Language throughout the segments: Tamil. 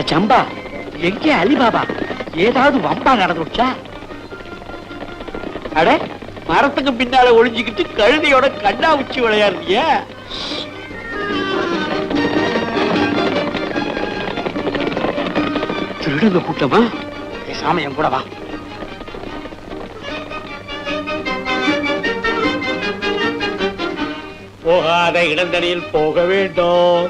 அட சம்பா எங்கே அலிபாபா? ஏதாவது வம்பா நடந்துச்சா அட மரத்துக்கு பின்னால ஒளிஞ்சுக்கிட்டு கழுதையோட கண்ணா உச்சி விளையாடுறிய? திருடங்க கூட்டமா? பேசாம என் கூட வா. போகாத இடந்தடியில் போக வேண்டும்.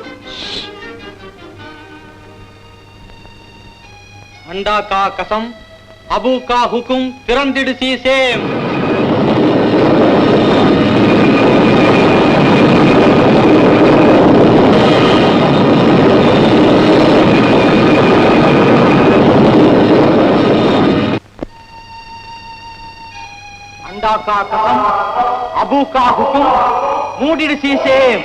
அண்டா கா கசம் அபு கா ஹுக்கும் திறந்திடு சீசேம். அண்டா கா கசம் அபு கா ஹுக்கும் மூடிடு சீசேம்.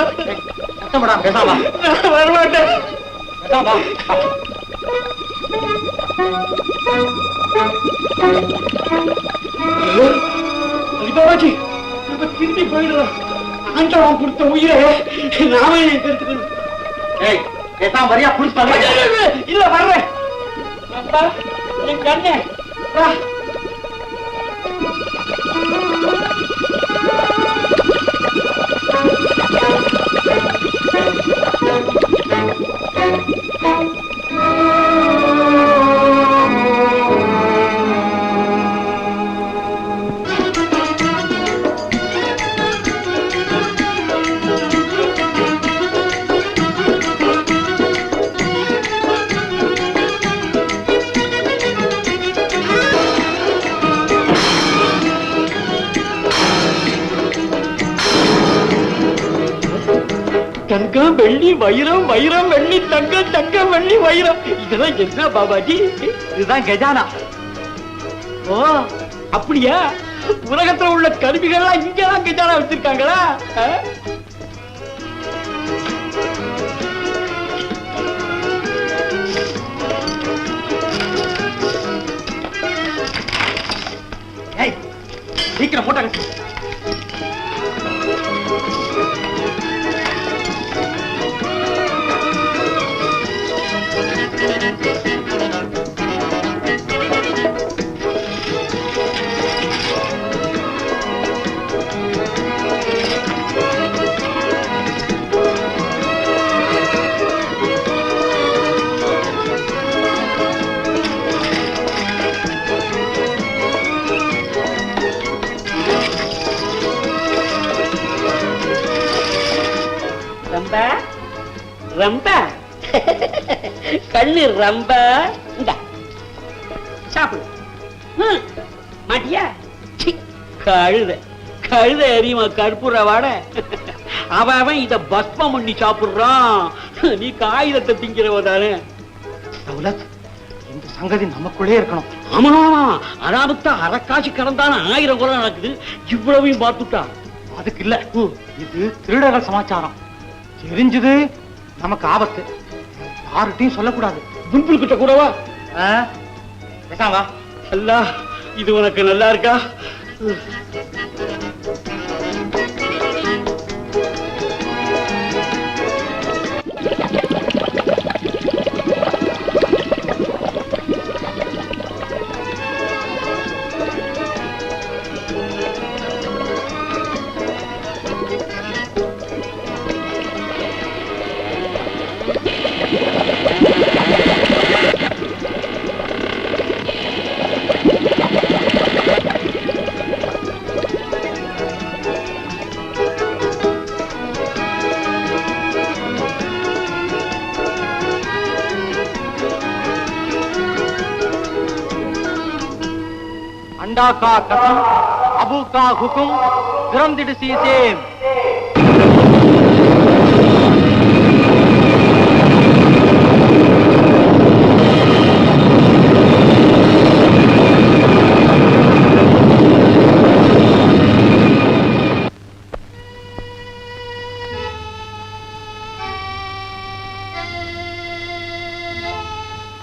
கஷ்டப்படாம பேசாமா. வரமாட்டேன். பேசாமா. பாபாஜி நம்ம திரும்பி போயிடலாம் ஆண்டவன் கொடுத்த உயிரை நாம எடுத்துக்கணும். ஏய் பேசாம வரியா புடிச்சு இல்ல வர்றேன். என் கண்ணே. தங்கம் வெள்ளி வைரம் வைரம் வெள்ளி தங்கம் தங்கம் வெள்ளி வைரம். இதெல்லாம் என்ன பாபாஜி? இதுதான் கஜானா. ஓ அப்படியா? உலகத்துல உள்ள கருவிகள்லாம் இங்கதான் கஜானா வச்சிருக்காங்களா? சீக்கிரம் போட்டாங்க ரொம்ப. கண்ணு ரொம்ப. இந்த. சாப்பிடு. மாட்டியா? கழுத. கழுத எரியுமா கற்பூர வாட? அவன் இத பஸ்மம் பண்ணி சாப்பிடுறான். நீ காகிதத்தை திங்கிறவ தானே. தௌலத் இந்த சங்கதி நமக்குள்ளே இருக்கணும். ஆமா ஆமா அனாபத்தா அறக்காட்சி கடந்தான ஆயிரம் குறை நடக்குது. இவ்வளவையும் பார்த்துட்டா? அதுக்கு இல்ல. இது திருடர்கள் சமாச்சாரம். தெரிஞ்சது நமக்கு ஆபத்து. யார்கிட்டையும் சொல்லக்கூடாது. புல்புல் கிட்ட கூடவா பேசாவா பேசாம அல்லா இது உனக்கு நல்லா இருக்கா? அண்டா கா கசம் அபு கா ஹுக்கும் திறந்திடு சீசேம்.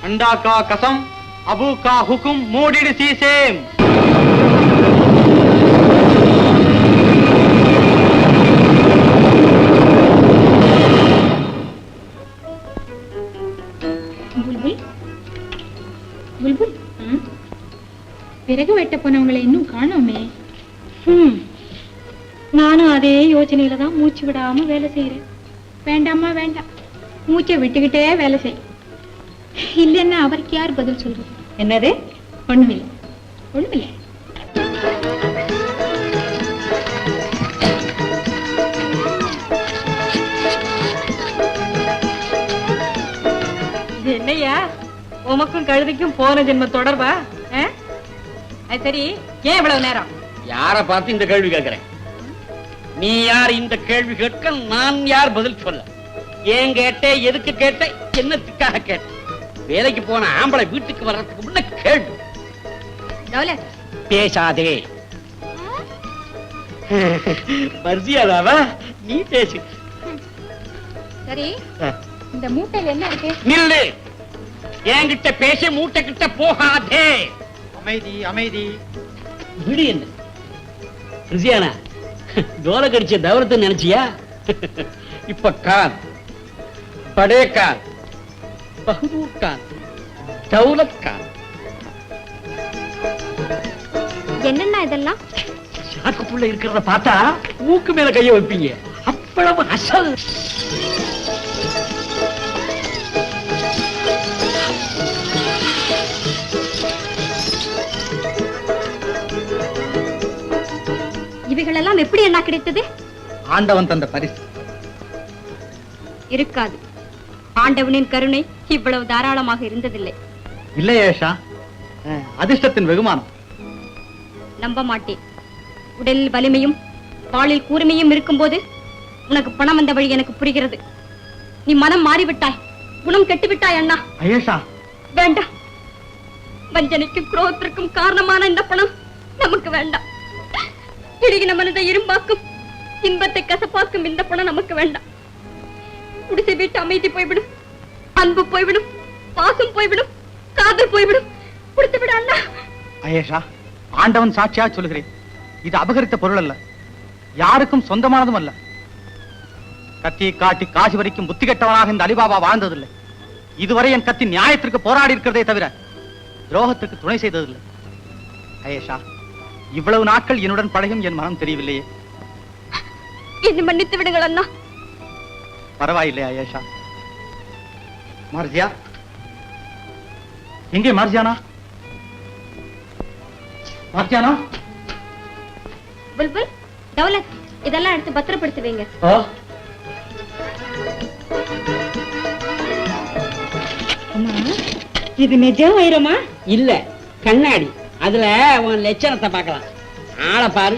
அண்டா கா கசம் அபு ஹுக்கும் மூடிடு சீசேம். புல்புல்? புல்புல்? விறகு வெட்ட போனவங்களை இன்னும் காணோமே. ம். நானும் அதே யோசனையில தான் மூச்சு விடாம வேலை செய்யறேன் வேண்டாம்மா வேண்டாம். மூச்சை விட்டுக்கிட்டே வேலை செய். இல்லைன்னா அவருக்கு யார் பதில் சொல்றது? என்னது? ஒண்ணுமில்லை. ஒண்ணுமில்லை. உமக்கும் கழுதைக்கும் போன ஜென்ம தொடர்பா? சரி ஏன் இவ்வளவு நேரம்? யார பார்த்து இந்த கேள்வி கேட்கிறேன்? நீ யார் இந்த கேள்வி கேட்க நான் யார் பதில் சொல்ல? ஏன் கேட்டே எதுக்கு கேட்ட என்னத்துக்காக கேட்ட? வேலைக்கு போன ஆம்பளை வீட்டுக்கு வர்றதுக்கு முன்ன கேள்வி பேசாதே. மர்ஜியாதாவா நீ பேசு. சரி இந்த மூட்டையில என்ன இருக்கு? நில்லு. என்கிட்ட பேச மூட்டை கிட்ட போகாதே. அமைதி அமைதி. விடு என்ன? ரிசியானா ஜோல கடிச்ச தவரத்தை நினைச்சியா? இப்ப கான். படே கான் பஹதூர் கான் தௌலத் கான் என்னன்னா இதெல்லாம்? சாக்குக்குள்ள இருக்கிறத பார்த்தா மூக்கு மேல கைய வைப்பீங்க. அவ்வளவு அசல். இவைகளெல்லாம் எப்படி என்ன கிடைத்தது? ஆண்டவன் தந்த பரிசு. இருக்காது. ஆண்டவனின் கருணை இவ்வளவு தாராளமாக இருந்ததில்லை. இல்லை ஏஷா. அதிர்ஷ்டத்தின் வெகுமானம். நம்ப மாட்டேன். உடலில் வலிமையும் பாலில் கூர்மையும் இருக்கும்போது உனக்கு பணம் வந்த வழி எனக்கு புரிகிறது. நீ மனம் மாறிவிட்டாய். குணம் கெட்டுவிட்டாய் அண்ணா. ஐயேஷா. வேண்டாம். வஞ்சனைக்கும் குரோகத்திற்கும் காரணமான இந்த பணம் நமக்கு வேண்டாம். இடுகின மனதை இரும்பாக்கும் இன்பத்தை கசப்பாக்கும் இந்த பணம் நமக்கு வேண்டாம். குடிசை வீட்டு அமைதி போய்விடும் அன்பு போய்விடும் பாசம் போய்விடும் காதல் போய்விடும். கொடுத்து விட அண்ணா. ஐயேஷா ஆண்டவன் சாட்சியா சொல்லுகிறேன். இது அபகரித்த பொருள் அல்ல. யாருக்கும் சொந்தமானதும் அல்ல. கத்தியை காட்டி காசி வரைக்கும் புத்தி கெட்டவனாக இந்த அலிபாபா வாழ்ந்ததில்லை. இதுவரை என் கத்தி நியாயத்திற்கு போராடி இருக்கிறதே தவிர துரோகத்திற்கு துணை செய்ததில்லை. ஐயேஷா இவ்வளவு நாட்கள் என்னுடன் பழகும் என் மனம் தெரியவில்லையே. என்னை மன்னித்து விடுங்கள் அண்ணா. பரவாயில்லை ஐயேஷா மார்ஜியா? எங்கே மார்ஜியானா? மார்ஜியானா? புல்புல் தௌலத் இதெல்லாம் எடுத்து பத்திரப்படுத்தி வைங்க. இது நிஜம் வைரமா இல்ல கண்ணாடி. அதுல உன் லட்சணத்தை பார்க்கலாம். ஆளை பாரு.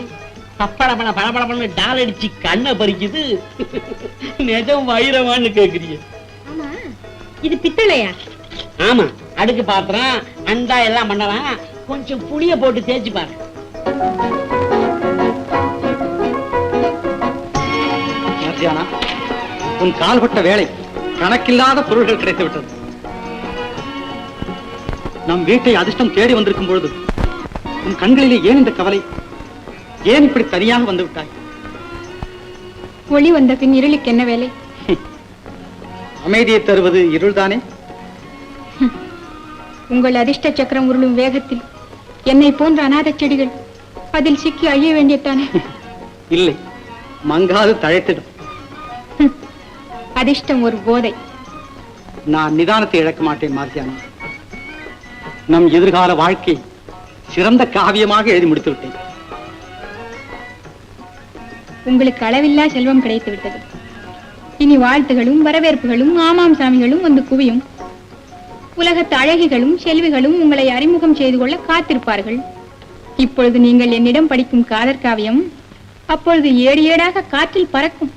பப்படப்பட பளபளபளன்னு டால் அடிச்சு கண்ணை பறிக்குது. நிஜம் வைரமான்னு கேக்குறீங்க. ஆமா. இது பித்தளையா? ஆமா. அடுக்கு பாத்திரம் அண்டா எல்லாம் பண்ணலாம். கொஞ்சம் புளிய போட்டு தேய்ச்சு பாரு. மார்ஜியானா உன் கால்பட்ட வேலை கணக்கில்லாத பொருள்கள் கிடைத்து விட்டது நம் வீட்டை அதிர்ஷ்டம் தேடி வந்திருக்கும் பொழுது உன் கண்களிலே ஏன் இந்த கவலை? ஏன் இப்படி தனியாக வந்து விட்டாய்? ஒளி வந்த பின் இருளுக்கு என்ன வேலை? அமைதியை தருவது இருள்தானே? உங்கள் அதிர்ஷ்ட சக்கரம் உருளும் வேகத்தில் என்னை போன்ற அநாத செடிகள் அதில் சிக்கி அழிய வேண்டியதானே? இல்லை மங்காது தழைத்திடும். அதிர்ஷ்டம் ஒரு போதை. நான் நிதானத்தை இழக்க மாட்டேன் மார்த்தியானா நம் எதிர்கால வாழ்க்கை சிறந்த காவியமாக எழுதி முடித்து விட்டேன் உங்களுக்கு அளவில்லா செல்வம் கிடைத்து விட்டது. இனி வாழ்த்துகளும் வரவேற்புகளும் ஆமாம் சாமிகளும் வந்து குவியும். உலகத்து அழகிகளும் செல்விகளும் உங்களை அறிமுகம் செய்து கொள்ள காத்திருப்பார்கள். இப்பொழுது நீங்கள் என்னிடம் படிக்கும் காதற் காவியம் அப்பொழுது ஏடு ஏடாக காற்றில் பறக்கும்.